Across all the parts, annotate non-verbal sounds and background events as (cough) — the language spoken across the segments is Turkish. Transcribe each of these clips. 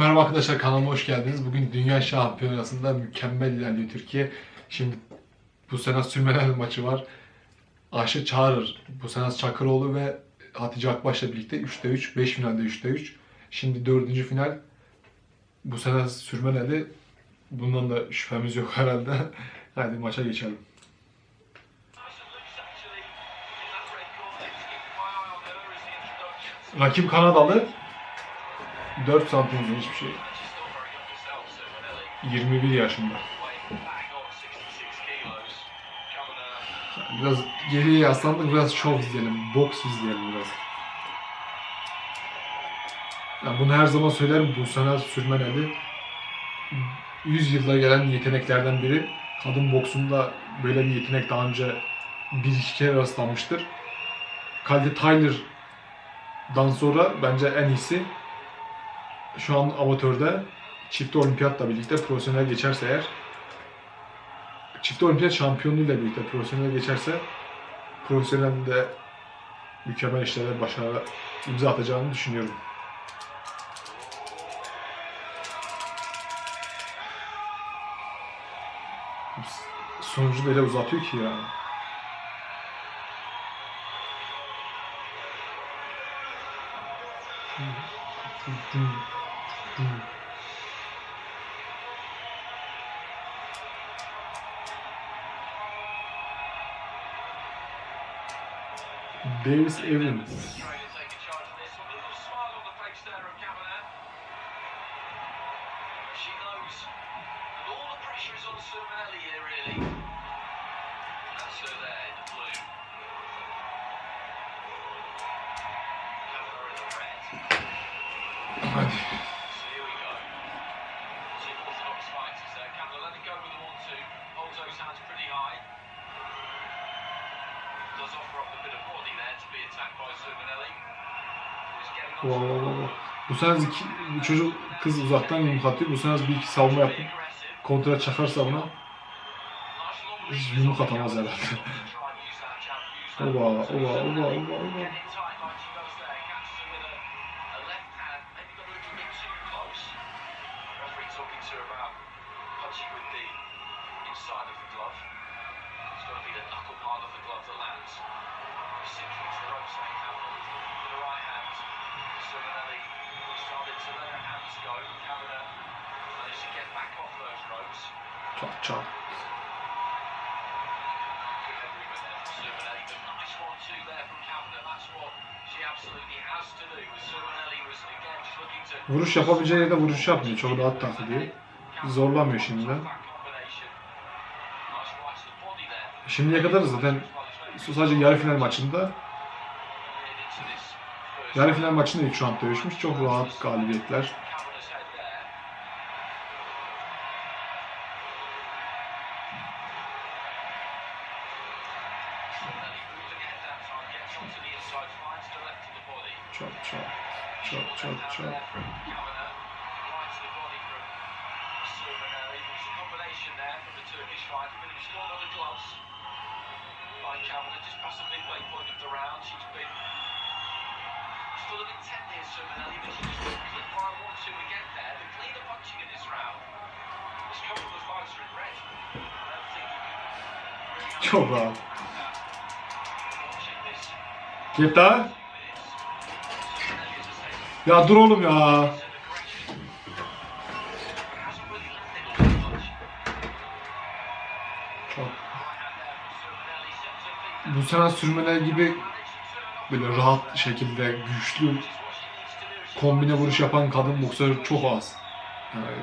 Merhaba arkadaşlar kanalıma hoş geldiniz. Bugün Dünya Şampiyonası'nda mükemmel ilerliyor Türkiye. Şimdi bu sene sürmenel maçı var. Ayşe Çağrır, bu sene Çakıroğlu ve Hatice Akbaş'la birlikte 3'te 3, 5 finalde 3'te 3. Şimdi 4. final. Bu sene sürmeneli. Bundan da şüphemiz yok (laughs) herhalde. Hadi maça geçelim. Rakip Kanadalı. 4 santim uzun hiçbir şey. 21 yaşında. Biraz geriye yaslandık, biraz şov izleyelim, boks izleyelim biraz. Ya bunu her zaman söylerim, bu sene Sürmeneli 100 yılda gelen yeteneklerden biri. Kadın boksunda böyle bir yetenek daha önce bir iki kere rastlanmıştır. Calde Tyler'dan sonra bence en iyisi. Şu an amatörde çift olimpiyatla birlikte profesyonel geçerse eğer çift olimpiyat şampiyonluğuyla birlikte profesyonel geçerse profesyonelde mükemmel işlere başarı imza atacağını düşünüyorum. Sonucu da öyle uzatıyor ki ya. Evans. She knows that all the pressure is on Sermonelli here, really. That's her there in the blue. Kavanagh in the red. Hadi. So here we go. Two orthodox fighters there. Kavanagh let it go with the one-two. Holds those hands pretty high. Does offer up a bit of body there to be attacked by Sermonelli. Who's getting on Wow, wow, to wow. Bu sene iki, bu çocuk kız uzaktan yumruk atıyor. Bu sene bir iki savunma yapıp kontra çakarsa buna hiç yumruk atamaz herhalde. (laughs) Oba, oba, oba, oba, oba. Managed to get back off those ropes. Çat çat. Vuruş yapabileceği yerde vuruş yapmıyor. Çok rahat takılıyor. Zorlamıyor şimdiden. Şimdiye kadar zaten sadece yarı final maçında yarı final maçında ilk round dövüşmüş. Çok rahat galibiyetler. Çok çok çok çok çok. Of just and get there. The round. This couple Çok rahat. this Geta. Ya dur oğlum ya. Çok. Bu sene sürmeler gibi böyle rahat şekilde güçlü kombine vuruş yapan kadın boksör çok az. Yani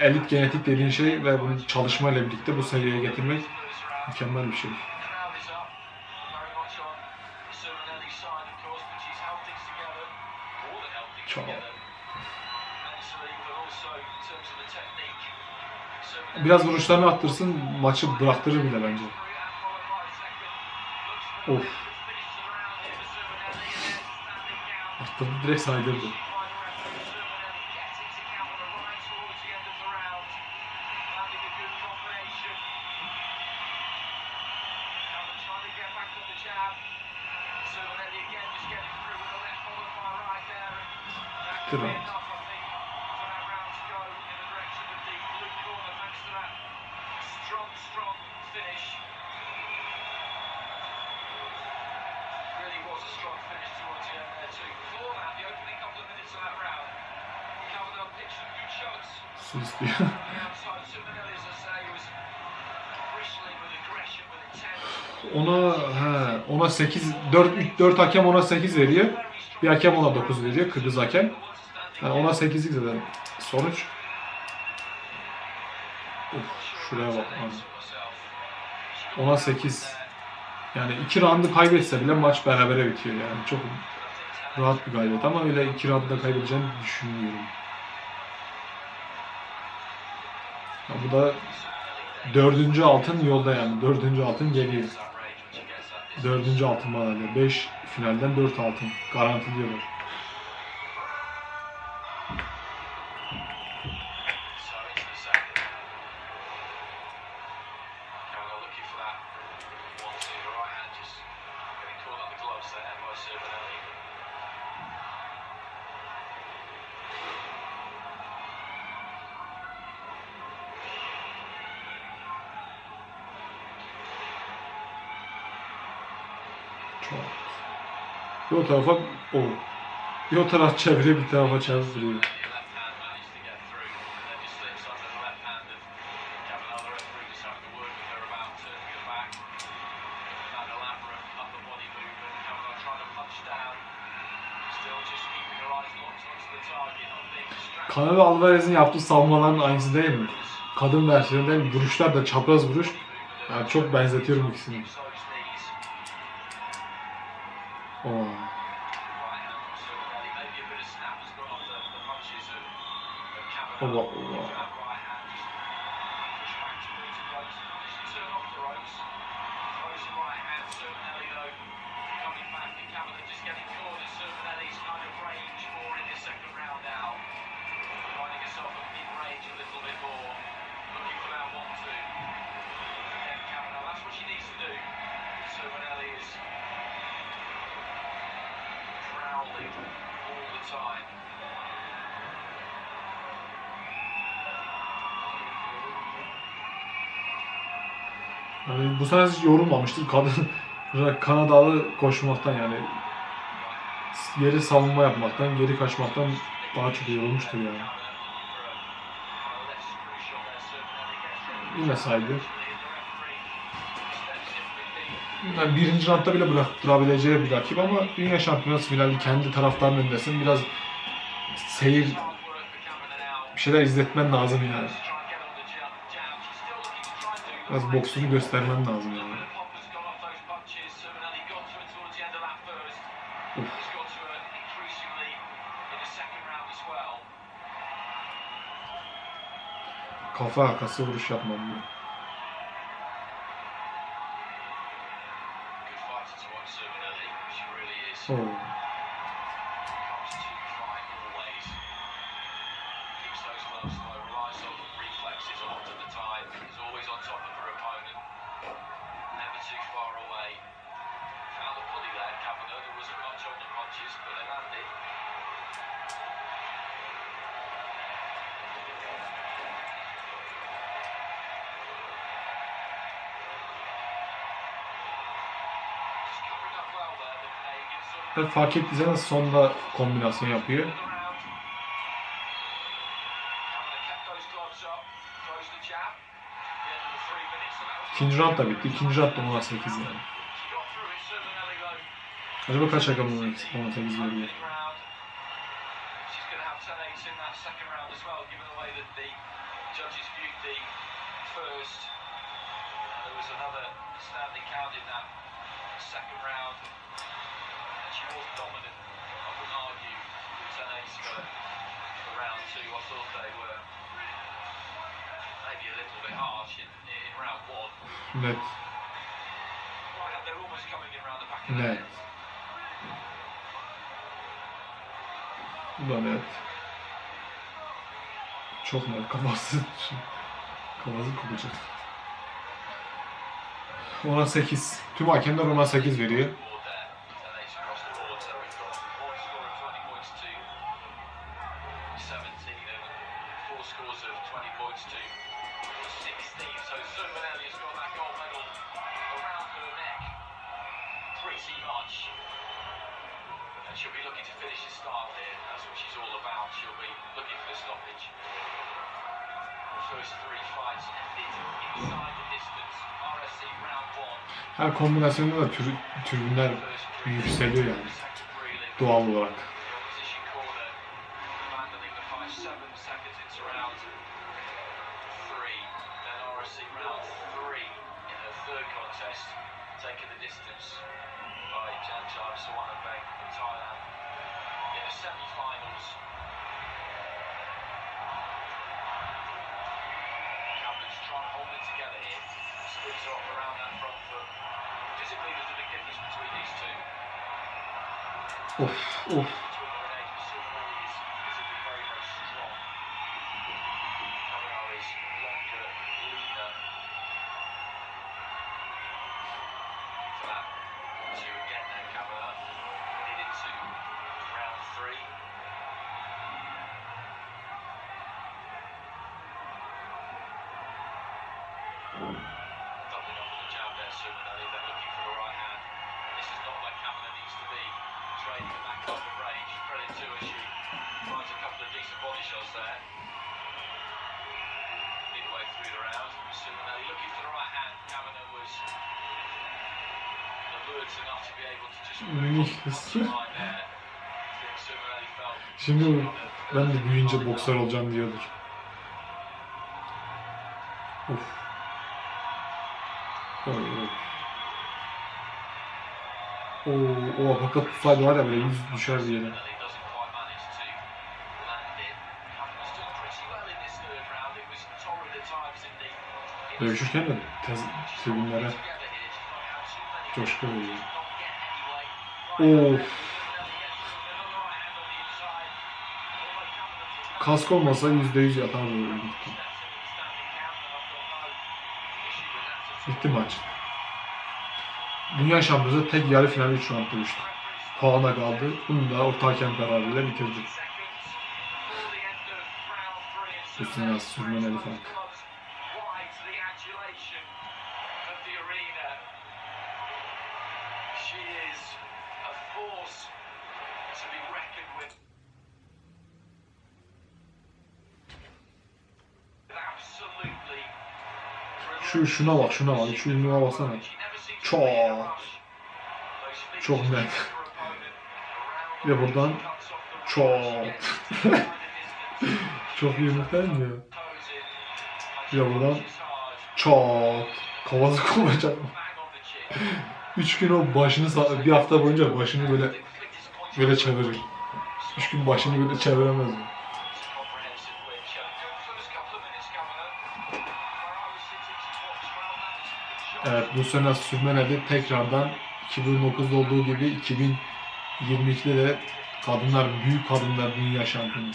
elit genetik dediğin şey ve bunu çalışmayla birlikte bu seviyeye getirmek mükemmel bir şey. Çok. Biraz vuruşlarını arttırsın, maçı bıraktırır bile bence. Of. Arttırdı, direkt saydırdı. Sermonelli (laughs) Ona he, ona 8 4 4 hakem ona 8 veriyor. Bir hakem ona 9 veriyor. Kırmızı hakem. Yani ona 8'lik zaten sonuç. Of, şuraya bak. Ona 8. Yani iki roundu kaybetse bile maç berabere bitiyor yani. Çok rahat bir galibiyet ama öyle iki roundu da kaybedeceğini düşünmüyorum. Bu da dördüncü altın yolda yani. Dördüncü altın geliyor. Dördüncü altın madalya. 5 finalden 4 altın. Garantiliyorlar. Still just keeping her eyes locked onto the target, not being distracted. Canelo Alvarez'in yaptığı savunmaların aynısı değil mi? Kadın versiyonu değil mi? Vuruşlar da çapraz vuruş. Yani çok benzetiyorum ikisini. Keeps those knees. Oo. Right hand from Yani bu sene hiç yorulmamıştır. Kadın (laughs) Kanadalı koşmaktan yani yeri savunma yapmaktan, geri kaçmaktan daha çok yorulmuştur yani. Yine saydı. Yani birinci roundda bile bıraktırabileceği bir rakip ama Dünya Şampiyonası finali kendi taraftarın önündesin. Biraz seyir bir şeyler izletmen lazım yani. Biraz boksunu göstermen lazım yani. Of. Kafa arkası vuruş yapmam diyor. Oo. Ve fark ettiyseniz sonda kombinasyon yapıyor. İkinci round da bitti. İkinci round da 10'a 8 yani. Acaba kaç rakam 10'a 8 veriyor? She was dominant, I wouldn't argue, with 10 eights for, for round two. I thought they were maybe a little bit harsh in, in round one. Net. Right, they're almost coming in round the back of the Net. da net. Çok net. Kafası kafası kopacak. 10'a 8. Tüm hakemler 10'a 8 veriyor. She'll be looking to finish the start here. That's what she's all about. She'll be looking for stoppage. First three fights ended inside the distance. RSC round one. Her kombinasyonda da tür, tribünler First yükseliyor yani doğal olarak. Taking the distance by Janjab Sawanabek from Thailand in the semi-finals. Cameron's trying to hold it together here, squeeze off around that front foot. Physically, there's a big difference between these two. Of of. Midway through the round, Silverelli looking for the right hand. Cameron was alert enough to be able to just line there. Şimdi the- ben de büyüyünce boksör olacağım diyordur. Of. Oy oy. Oo, o fakat tutsaydı var ya böyle yüz düşerdi yere. Dövüşürken de tez, tribünlere coşku veriyor. Of. Kask olmasa %100 yatardı böyle gitti. Bitti maç. Dünya şampiyonu tek yarı finalde 3 round dövüştü. Puana kaldı. Bunu da orta hakem kararıyla bitirdi. Üstüne az sürmeli fark. Şu şuna bak şuna bak. Şu ünlüğe baksana. Çok. Çok net. (laughs) Ve buradan çok. Çok yumruk değil mi de buradan çok. Kafası (laughs) kopacak. Üç gün o başını bir hafta boyunca başını böyle böyle çevirir. Üç gün başını böyle çeviremez. mi? Evet bu sene Sürmeneli tekrardan 2009'da olduğu gibi 2022'de de kadınlar, büyük kadınlar dünya şampiyonu.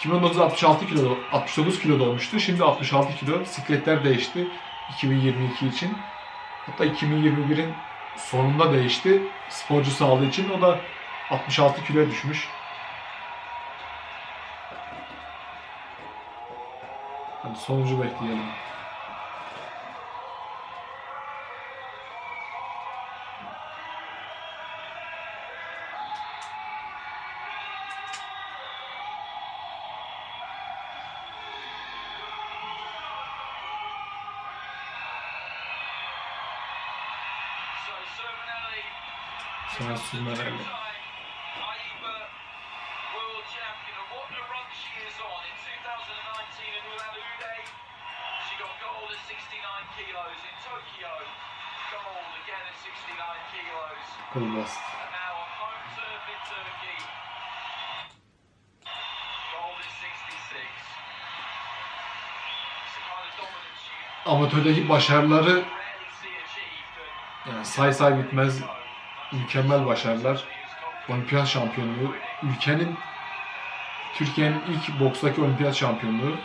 2019'da 66 kilo, 69 kilo olmuştu. Şimdi 66 kilo. Sikletler değişti 2022 için. Hatta 2021'in sonunda değişti. Sporcu sağlığı için. O da 66 kiloya düşmüş. Hadi sonucu bekleyelim. Of dominance you Amatördeki başarıları. Yani say say bitmez mükemmel başarılar. Olimpiyat şampiyonluğu, ülkenin Türkiye'nin ilk bokstaki olimpiyat şampiyonluğu.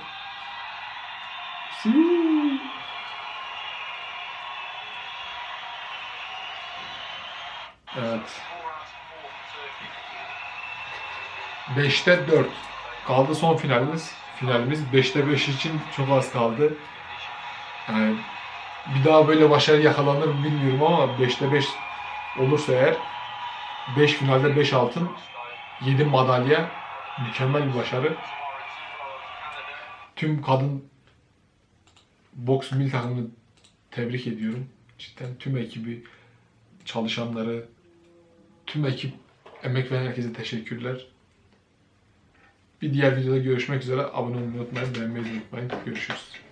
Evet. four out of four for Turkey. 5'te 4. Kaldı son finalimiz. finalimiz. 5'te 5 için çok az kaldı. Yani bir daha böyle başarı yakalanır mı bilmiyorum ama 5'te 5 olursa eğer 5 finalde 5 altın, 7 madalya mükemmel bir başarı. Tüm kadın boks milli takımını tebrik ediyorum. Cidden tüm ekibi, çalışanları, tüm ekip, emek veren herkese teşekkürler. Bir diğer videoda görüşmek üzere. Abone olmayı unutmayın, beğenmeyi unutmayın. Görüşürüz.